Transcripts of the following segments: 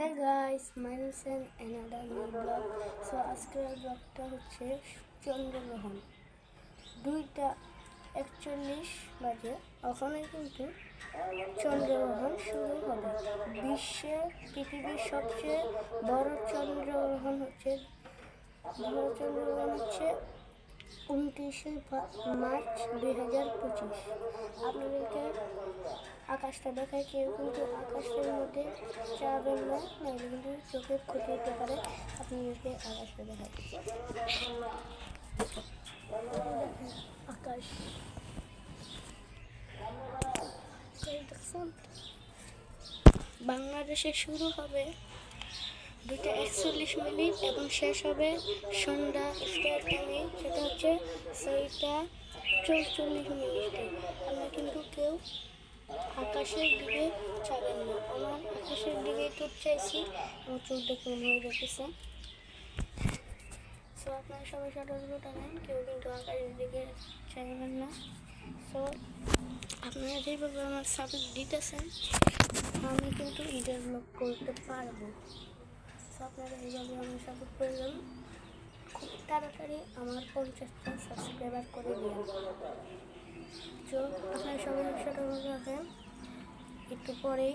Hey guys, my name is another new vlog. আজকের ব্লগটা হচ্ছে চন্দ্রগ্রহণ। দুইটা একচল্লিশ বাজে। ওখানে কিন্তু চন্দ্রগ্রহণ শুরু হবে। বিশ্বের পৃথিবীর সবচেয়ে বড় চন্দ্রগ্রহণ হচ্ছে বড় চন্দ্রগ্রহণ হচ্ছে উনত্রিশে মার্চ দুই হাজার পঁচিশ। আপনাদেরকে আকাশটা দেখায় কেউ কিন্তু আকাশের মধ্যে যাবেন না, নাহলে কিন্তু চোখের ক্ষতি হতে পারে। আপনাদেরকে আকাশটা দেখায় আকাশ। বাংলাদেশে শুরু হবে দুটো একচল্লিশ মিনিট এবং শেষ হবে সন্ধ্যা স্টার টাইমে। সেটা হচ্ছে সেইটা চৌচল্লিশ মিনিটে। আমরা কিন্তু কেউ আকাশের দিকে চাবেন না। আমার আকাশের দিকে তো চাইছি, আমার চোখ দেখে মনে হয়ে যেতেছে সো আপনারা সবাই সতর্ক থাকেন, কেউ কিন্তু আকাশের দিকে চাইবেন না। সো আপনারা যেভাবে আমার সাপোর্ট দিতেছেন, আমি কিন্তু ঈদের ব্লগ করতে পারব। সো আপনারা এইভাবে আমি সাপোর্ট করলাম খুব তাড়াতাড়ি আমার পঞ্চাশটা সাবস্ক্রাইবার করে দিন সবাই একটু পরেই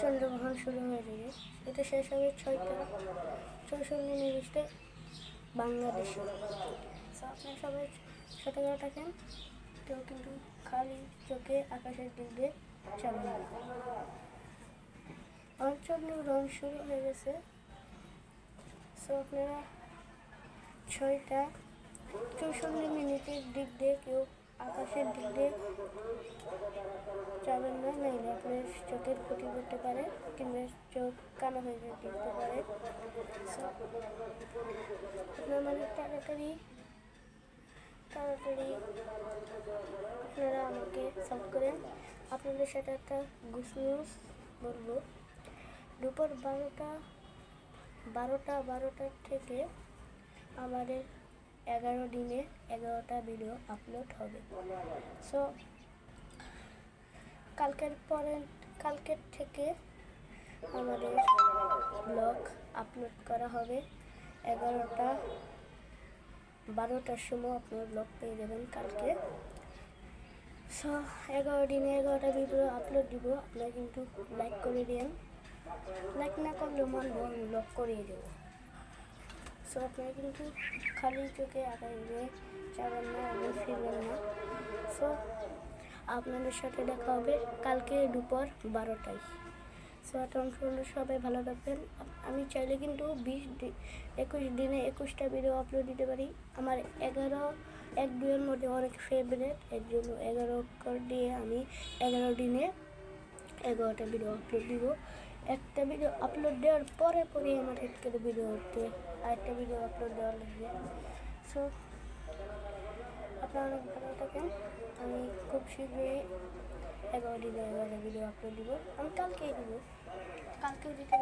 চন্দ্রগ্রহণ শুরু হয়ে যাবে। এটা শেষ হবে ছয়টা। চৌষট্টি নির্দিষ্টে বাংলাদেশে। আপনারা সবাই সতর্ক থাকেন। কেউ কিন্তু খালি চোখে, আকাশের দিক দিয়ে যাবেন না। অঞ্চল রং শুরু হয়ে গেছে। সো আপনারা ছয়টা। চৌষট্টি মিনিটের দিক দিয়ে কেউ আকাশের দিক দিয়ে যাবেন না, নাইলে আপনার চোখের ক্ষতি করতে পারে কিংবা চোখ কালো হয়ে যেতে পারে আপনারা মানে তাড়াতাড়ি তাড়াতাড়ি আপনারা আমাকে সাপোর্ট করেন। আপনাদের সাথে একটা গুড নিউজ বলব। দুপুর বারোটা বারোটা, বারোটার থেকে আমাদের এগারো দিনে এগারোটা ভিডিও আপলোড হবে। সো কালকের পরে, কালকের থেকে আমাদের ব্লগ আপলোড করা হবে। এগারোটা, বারোটার সময় আপনার ব্লগ পেয়ে যাবেন কালকে। সো এগারো দিনে এগারোটা ভিডিও আপলোড দিব। আপনারা কিন্তু লাইক করে দিন লাইক না করলেও মানবো, আমি ব্লগ করিয়ে দেবো। সো আপনারা কিন্তু খালি চোখে আকাশে যাবেন না এবং ফিরবেন না সো আপনাদের সাথে দেখা হবে কালকে দুপুর বারোটায় সো তখন সবাই ভালো থাকবেন আমি চাইলে কিন্তু বিশ একুশ দিনে একুশটা ভিডিও আপলোড দিতে পারি আমার এগারো এক দুয়ের মধ্যে অনেক ফেভারেট এর জন্য এগারো দিয়ে আমি এগারো দিনে এগারোটা ভিডিও আপলোড দিব একটা ভিডিও আপলোড দেওয়ার পরে পরে আমার একটা ভিডিও হচ্ছে আরেকটা ভিডিও আপলোড দেওয়া লাগবে। সো আপনারা অনেক ভালো থাকেন। আমি খুব শীঘ্রই এগারো এগারোটা ভিডিও আপলোড দিব। আমি কালকেই দিব। কালকেও দিতে